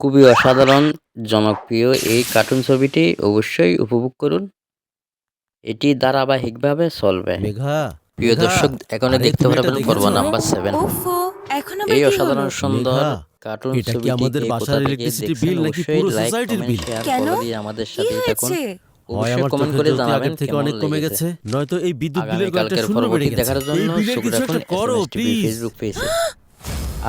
খুবই অসাধারণ জনপ্রিয় এই কার্টুন ছবিটি অবশ্যই উপভোগ করুন। এটি ধারাবাহিকভাবে চলবে। মেঘা প্রিয় দর্শক এখানে দেখতে পারবেন পর্ব নাম্বার সেভেন এখন এই অসাধারণ সুন্দর কার্টুন এটা কি আমাদের বাসার দেখছেন bill নাকি পুরো bill? শেয়ার কেন? আমাদের সাথে থাকুন। হয় আমার কমেন্ট করে জানাবেন থেকে অনেক কমে গেছে। নয়তো এই বিদ্যুৎ বিলের কয়েকটা আগামীকালকের শূন্য বেড়ে গেছে। দেখার এই জন্য বিলের কিছু একটা করো প্লিজ ফেসবুক পেজে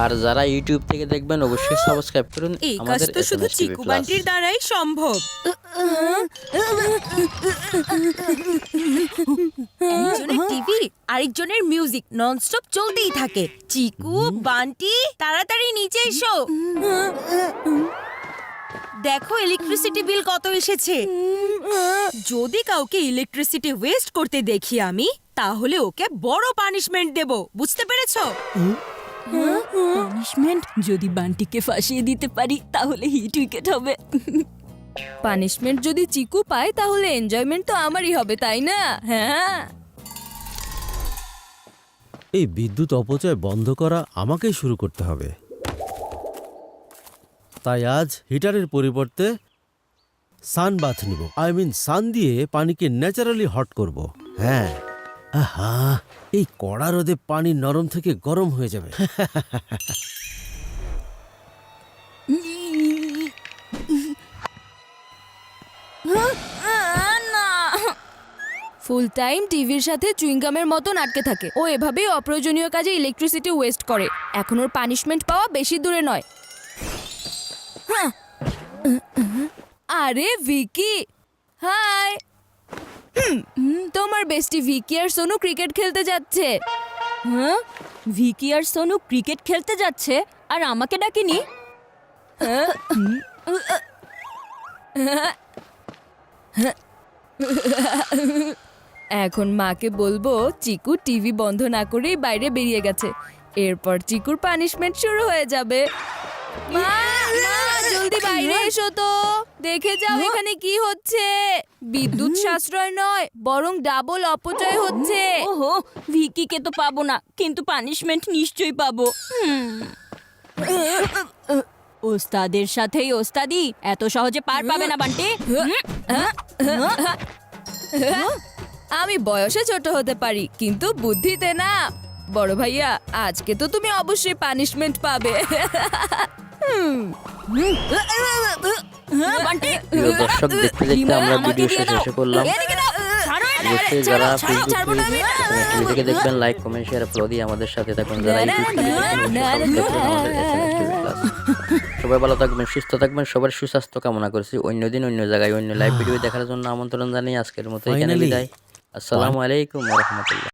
আর যারা ইউটিউব থেকে দেখবেন অবশ্যই সাবস্ক্রাইব করুন এই কাজ আমাদের তো শুধু চিকু। বান্টির দ্বারাই সম্ভব। একজনের টিভি আরেকজনের মিউজিক ননস্টপ চলতেই থাকে। চিকু বান্টি তাড়াতাড়ি নিচে এসো। দেখো ইলেকট্রিসিটি বিল কত এসেছে। যদি কাউকে ইলেকট্রিসিটি ওয়েস্ট করতে দেখি আমি তাহলে ওকে বড় পানিশমেন্ট দেব। বুঝতে পেরেছ? পানিশমেন্ট যদি বান্টিকে ফাঁসিয়ে দিতে পারি তাহলে হিট উইকেট হবে। পানিশমেন্ট যদি চিকু পায় তাহলে এনজয়মেন্ট তো আমারই হবে তাই না? হ্যাঁ। এই বিদ্যুৎ অপচয় বন্ধ করা আমাকেই শুরু করতে হবে। তাই আজ হিটারের পরিবর্তে সান বাথ নিব। আই মিন সান দিয়ে পানিকে ন্যাচারালি হট করব। হ্যাঁ। আহা। এই কড়া রোদে পানি নরম থেকে গরম হয়ে যাবে। ফুল টাইম টিভির সাথে চুইংগামের মতন আটকে থাকে। ও এভাবেই অপ্রয়োজনীয় কাজে ইলেকট্রিসিটি ওয়েস্ট করে। এখন ওর পানিশমেন্ট পাওয়া বেশি দূরে নয়। আরে ভিকি! হাই! তোমার বেস্টি ভিকি আর সোনু ক্রিকেট খেলতে যাচ্ছে। হ্যাঁ? ভিকি আর সোনু ক্রিকেট খেলতে যাচ্ছে আর আমাকে ডাকেনি? হ্যাঁ? এখন মাকে বলব চিকু টিভি বন্ধ না করেই বাইরে বেরিয়ে গেছে। এরপর চিকুর পানিশমেন্ট শুরু হয়ে যাবে। মা মা জলদি বাইরে এসো তো। দেখে যাও এখানে কি হচ্ছে। বিদ্যুৎ সাশ্রয় নয় বরং ডাবল অপচয় হচ্ছে। ওহো ভিকিকে তো পাবো না কিন্তু পানিশমেন্ট নিশ্চয়ই পাবো। ওস্তাদের সাথেই ওস্তাদি এত সহজে পার পাবে না বান্টি। আমি বয়সে ছোট হতে পারি কিন্তু বুদ্ধিতে না। বড় ভাইয়া আজকে তো তুমি অবশ্যই পানিশমেন্ট পাবে। দর্শক দেখতে দেখতে আমরা ভিডিও শেষ শেষে করলাম অবশ্যই যারা ফেসবুক টিভি থেকে দেখবেন লাইক কমেন্ট শেয়ার ফলো দিয়ে আমাদের সাথে থাকুন। যারা। সবাই ভালো থাকবেন সুস্থ থাকবেন সবার সুস্বাস্থ্য কামনা করছি। অন্য দিন অন্য জায়গায় অন্য লাইভ ভিডিও দেখার জন্য আমন্ত্রণ জানিয়ে আজকের মতো এখানে বিদায়। আসসালামু আলাইকুম রহমতুল্লাহ।